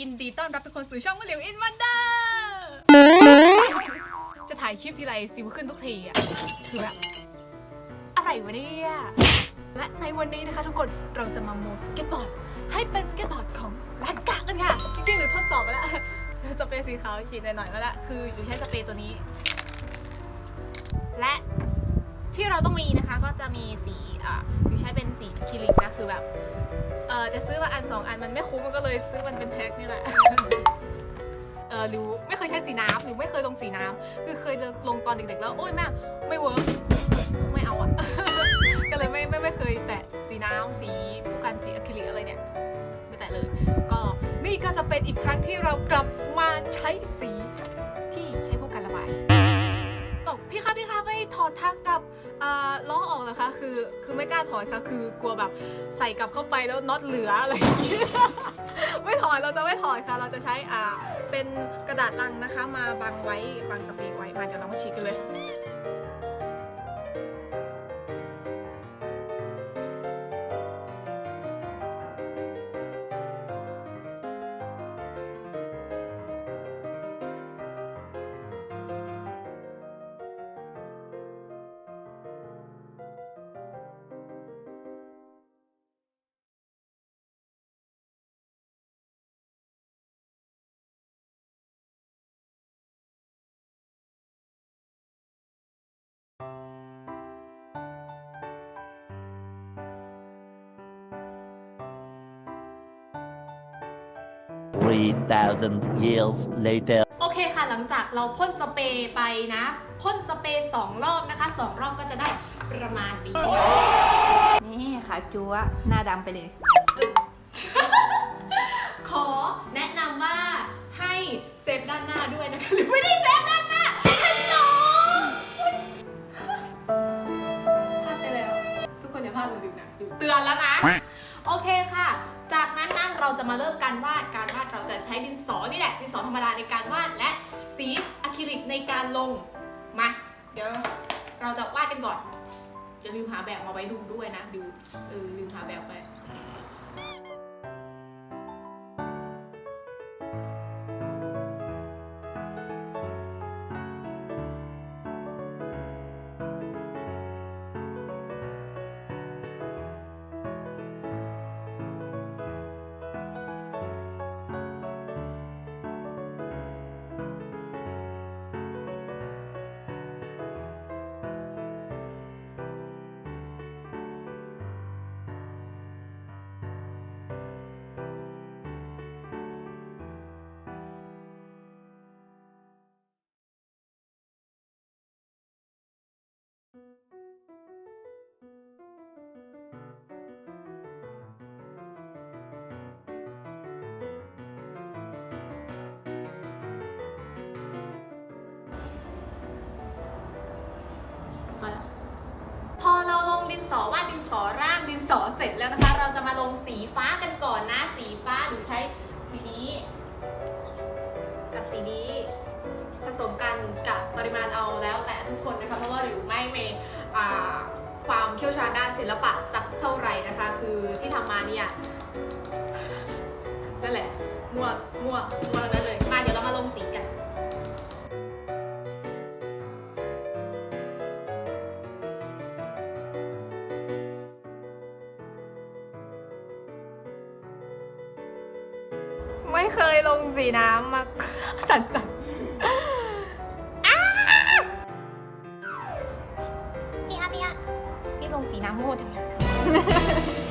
ยินดีต้อนรับทุกคนสู่ช่องมะเลียวอินวันเดอร์จะถ่ายคลิปทีไรสิวขึ้นทุกทีอะคือแบบอะไรวะเนี่ยและในวันนี้นะคะทุกคนเราจะมาโมสเก็ตบอร์ดให้เป็นสเก็ตบอร์ดของร้านกะกันค่ะจริงๆหรือทดสอบไปแล้วสเปรย์สีขาวฉีดหน่อยๆมาแล้วคืออยู่ใช้สเปรย์ตัวนี้ และที่เราต้องมีนะคะก็จะมีสีอ่าอยู่ใช้เป็นสีอะคริลิกนะคือแบบ เออจะซื้อมาอันสองอันมันไม่คุ้มมันก็เลยซื้อมันเป็นแพ็คนี่แหละเออรู้ไม่เคยใช้สีน้ำหรือไม่เคยลงสีน้ำคือเคยลงตอนเด็กๆแล้วโอ้ยแม่ไม่เวิร์กไม่เอาอะก็เลยไม่ไม่ไม่เคยแตะสีน้ำสีผู้กันสีอะคริลิกอะไรเนี่ยไม่แตะเลย ก็นี่ก็จะเป็นอีกครั้งที่เรากลับมาใช้สีที่ใช้ผู้กันระบายบอกพี่คะพี่คะไม่ถอดทักกับ อ่อล้อออกนะคะ คือคือไม่กล้าถอดค่ะ คือกลัวแบบใส่กลับเข้าไปแล้วน็อตเหลืออะไรอย่างงี้ไม่ถอดเราจะไม่ถอดค่ะ เราจะใช้อ่าเป็นกระดาษลังนะคะ มาบังไว้บังสเปรย์ไว้มาเดี๋ยวเรามาฉีกกันเลย 3,000 years later. โอเคค่ะ หลังจากเราพ่นสเปรย์ไปนะ พ่นสเปรย์สองรอบนะคะสองรอบก็จะได้ประมาณนี้ นี่ขาจัวหน้าดำไปเลย ขอแนะนำว่าให้เซฟด้านหน้าด้วยนะคะ หรือไม่ได้เซฟ รมดาในการวาดและสีอะคริลิกในการลง มา เดี๋ยวเราจะวาดกันก่อนอย่าลืมหาแบบมาไว้ดูด้วยนะดูเออลืมหาแบบไป พอเราลงดินสอวาดดินสอร่างดินสอเสร็จแล้วนะคะ เราจะมาลงสีฟ้ากัน หรือไม่เมความเชี่ยวชาญด้านศิลปะสักเท่าไหร่นะคะ คือที่ทำมาเนี่ยนั่นแหละมั่วมั่วมั่วแล้วนั่นเลยมาเดี๋ยวเรามาลงสีกันไม่เคยลงสีน้ำมาสั่น พี่ลงสีน้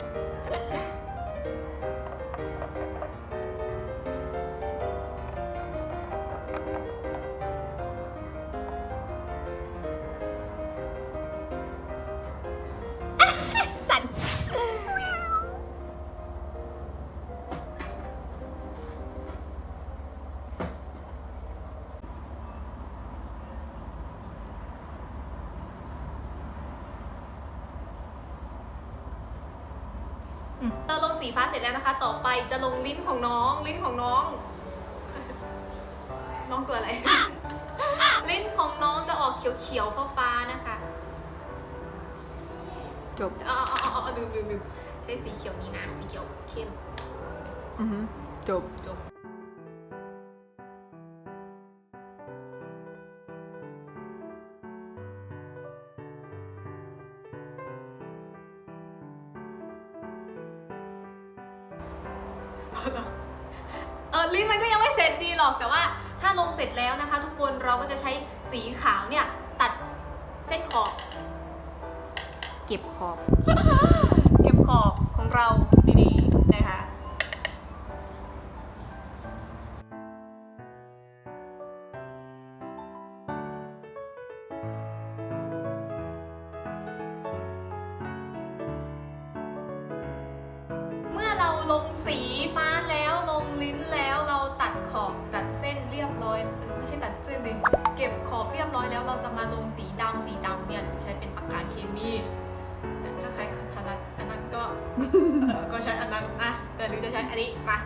เราลงสีฟ้าเสร็จแล้วนะคะ ต่อไปจะลงลิ้นของน้อง ลิ้นของน้อง น้องตัวอะไร ลิ้นของน้องจะออกเขียวๆฟ้าๆนะคะ จบอ๋ออ๋ออ๋อลืมลืมลืมใช้สีเขียวนี้นะ สีเขียวเข้ม อือหือจบจบ เออลิ้นมันก็ยังไม่เสร็จดีหรอกแต่ว่าถ้าลงเสร็จแล้วนะคะ ทุกคนเราก็จะใช้สีขาวเนี่ยตัดเส้นขอบ เก็บขอบ เก็บขอบของเราดีๆนะคะ ลงสีฟ้าแล้วลงลิ้นแล้วเราตัดขอบตัดเส้นเรียบร้อยเออไม่ใช่ตัดเส้นดิเก็บขอบเรียบร้อยแล้วเราจะมาลงสีดำสีดำเนี่ยใช้เป็นปากกาเคมีแต่ถ้าใครถนัดอันนั้นก็เออก็ใช้อันนั้นนะแต่หรือจะใช้อันนี้มา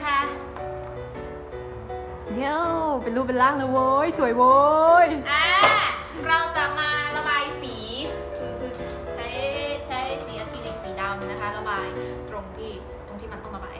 นไปแล้วนะคะเดี๋ยวเป็นรูปเป็นร่างเลยโว้ย สวยโว้ย อ่าเราจะมาระบายสีคือคือใช้ใช้สีอะคริลิกสีดำนะคะ ระบายตรงที่ตรงที่มันต้องระบาย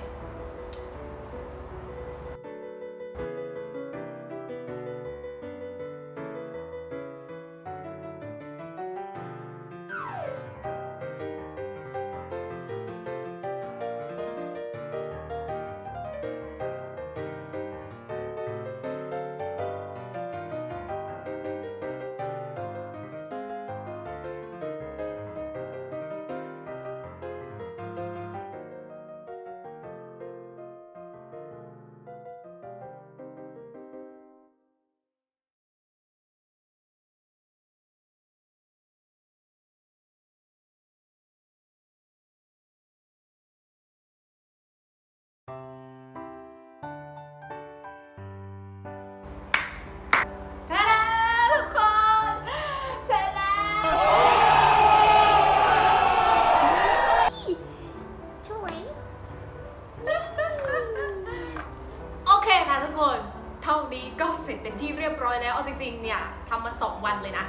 เสร็จเป็นที่เรียบร้อยแล้ว เอาจริงๆ เนี่ยทำมาสองวันเลยนะ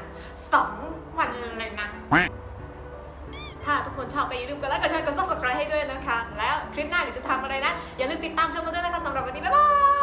สองวันเลยนะ ถ้าทุกคนชอบก็อย่าลืมกดไลค์กดแชร์กดซับสไครต์ให้ด้วยนะคะ แล้วคลิปหน้าหนูจะทำอะไรนะ อย่าลืมติดตามชมกันด้วยนะคะสำหรับวันนี้ บ๊ายบาย